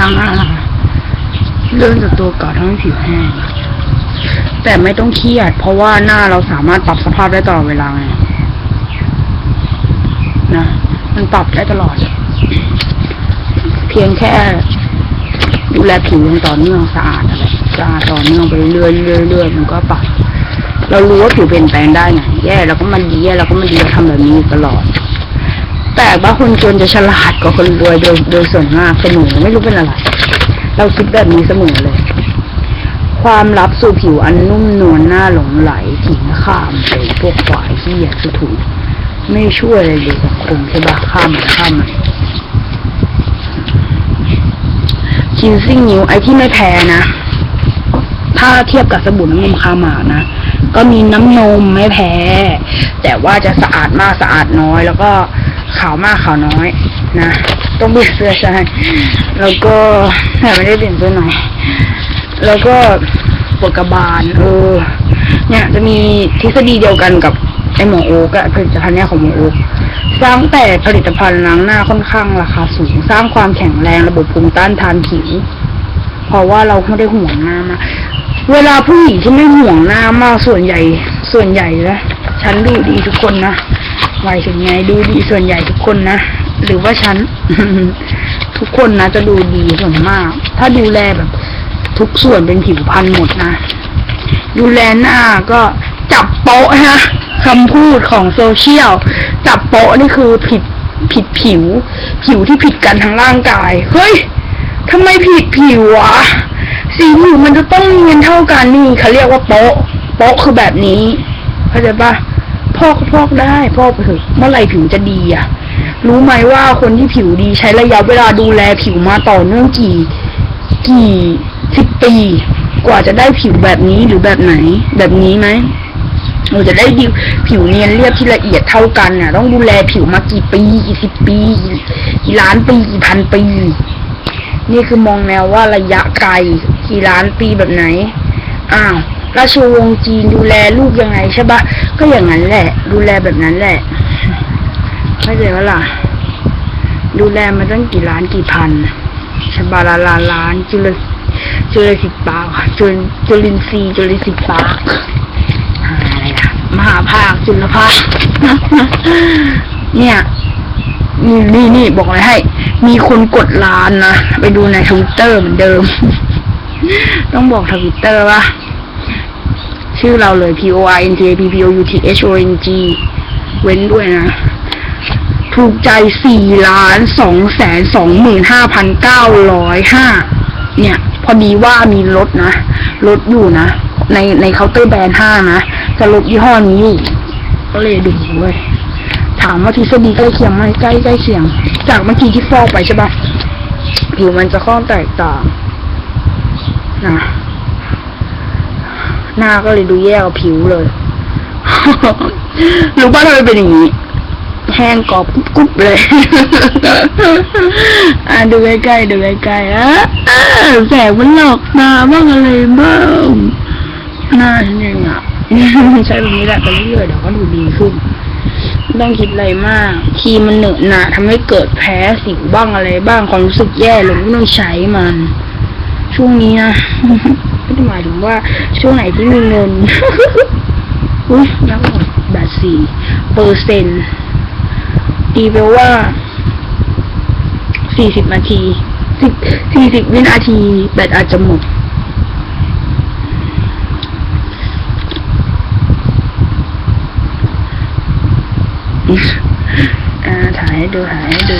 ล้างหน้าเริ่มจากตัวก่อนทำให้ผิวแห้ง แต่ไม่ต้องเครียด เพราะว่าหน้าเราสามารถปรับสภาพได้ตลอดเวลาไงนะมันปรับได้ตลอด เพียงแค่ ดูแลผิวอย่างต่อเนื่องสะอาดอะไรสะอาดต่อเนื่องไปเรื่อยๆเรื่อยมันก็ปรับ เรารู้ว่าผิวเปลี่ยนแปลงได้ไงแย่เราก็มันดีแย่เราก็มันดีเราทำแบบนี้ตลอด แต่ว่าคนจนจะฉลาดกว่าคนรวยโดยโดยส่วนมากเสมอไม่รู้เป็นอะไร เราคิดแบบนี้เสมอเลย ความลับสู่ผิวอันนุ่มนวลหน่าหลงไหลทิ้งข้ามไปพวกฝ่ายที่อยากจะถูกไม่ช่วยอะไรเลยสังคมใช่ปะข้ามมันข้ามมันคินซิ่งนิ้วไอ้ที่ไม่แพ้นะ ถ้าเทียบกับสบู่น้ำนมคาหมานะ ก็มีน้ำนมไม่แพ้ แต่ว่าจะสะอาดมากสะอาดน้อยแล้วก็ ขาวมากขาวน้อย นะต้องเปลี่ยนเสื้อใช่แล้วก็แต่ไม่ได้เปลี่ยนเสื้อหน่อย แล้วก็ปวดกระบาล เออ เนี่ยจะมีทฤษฎีเดียวกันกับไอหมอโอ๊กอะผลิตภัณฑ์เนี่ยของหมอโอ๊กสร้างแต่ผลิตภัณฑ์ล้างหน้าค่อนข้างราคาสูง สร้างความแข็งแรงระบบภูมิต้านทานผิวเพราะว่าเราไม่ได้ห่วงหน้ามากเวลาผู้หญิงที่ไม่ห่วงหน้ามากส่วนใหญ่ ส่วนใหญ่นะฉันดูดีทุกคนนะ หมายถึงไงดูดีส่วนใหญ่ทุกคนนะ หรือว่าฉัน ทุกคนนะจะดูดีส่วนมาก ถ้าดูแลแบบ ทุกส่วนเป็นผิวพรรณหมดนะ ดูแลหน้าก็จับโป๊ะฮะคำพูดของโซเชียล จับโป๊ะนี่คือผิดผิดผิว ผิวที่ผิดกันทั้งร่างกาย เฮ้ยทำไมผิดผิววะสีผิวมันจะต้องเนียนเท่ากันนี่เขาเรียกว่าโป๊ะ โป๊ะคือแบบนี้เข้าใจปะ พอก็พอกได้พอกไปเถอะเมื่อไหร่ผิวจะดีอะรู้ไหมว่าคนที่ผิวดีใช้ระยะเวลาดูแลผิวมาต่อเนื่องกี่ กี่สิบปี กว่าจะได้ผิวแบบนี้หรือแบบไหน แบบนี้ไหมเราจะได้ผิวเนียนเรียบที่ละเอียดเท่ากันน่ะ ต้องดูแลผิวมากี่ปีกี่สิบปีกี่ล้านปีกี่พันปี นี่คือมองแนวว่าระยะไกลกี่ล้านปีแบบไหน อ้าว ราชวงศ์จีนดูแลลูกยังไงใช่ปะก็อย่างนั้นแหละ ดูแลแบบนั้นแหละเข้าใจว่าล่ะ ดูแลมาตั้งกี่ล้านกี่พันชบาลาลาล้านจุลจุลสิทธิ์ปาร์คจุลจุลินทรีย์จุลินทรีย์ปาร์คอะไรอะมหาภาคจุลภาคเนี่ยนี่นี่นี่บอกเลยให้ มีคนกดล้านนะ ไปดูในทวิตเตอร์เหมือนเดิม ต้องบอกทวิตเตอร์ว่า ชื่อเราเลย P O I N T A P P O U T H O N G เว้นด้วยนะ ถูกใจสี่ล้านสองแสนสองหมื่นห้าพันเก้าร้อยห้าเนี่ย พอดีว่ามีรถนะ รถอยู่นะ ในในเคาน์เตอร์แบรนด์ห้างนะ จะลดยี่ห้อนี้อยู่ก็เลยดูเว้ยถามว่าทฤษฎีใกล้เคียงไหมใกล้ใกล้เคียง จากเมื่อกี้ที่ฟอกไปใช่ปะผิวมันจะค่อนแตกต่างนะ หน้าก็เลยดูแย่กว่าผิวเลย รู้ป่ะทำไมเป็นอย่างนี้ แห้งกรอบกรุบกรุบเลย อะดูใกล้ๆดูใกล้ๆอะแสงมันหลอกตาบ้างอะไรบ้างหน้าฉันเองอะใช้แบบนี้แหละไปเรื่อยๆเดี๋ยวก็ดูดีขึ้นต้องคิดอะไรมาก คีมันเหนอะหนะทำให้เกิดแพ้สิวบ้างอะไรบ้างความรู้สึกแย่ลงไม่ต้องใช้มัน ช่วงนี้นะ ได้หมายถึงว่าช่วงไหนที่มีเงินอุ้ยยังหมดแบตสี่เปอร์เซ็นต์ตีไปว่าสี่สิบนาทีสิบสี่สิบวินาทีแบตอาจจะหมดอ่าถ่ายให้ดูถ่ายให้ดู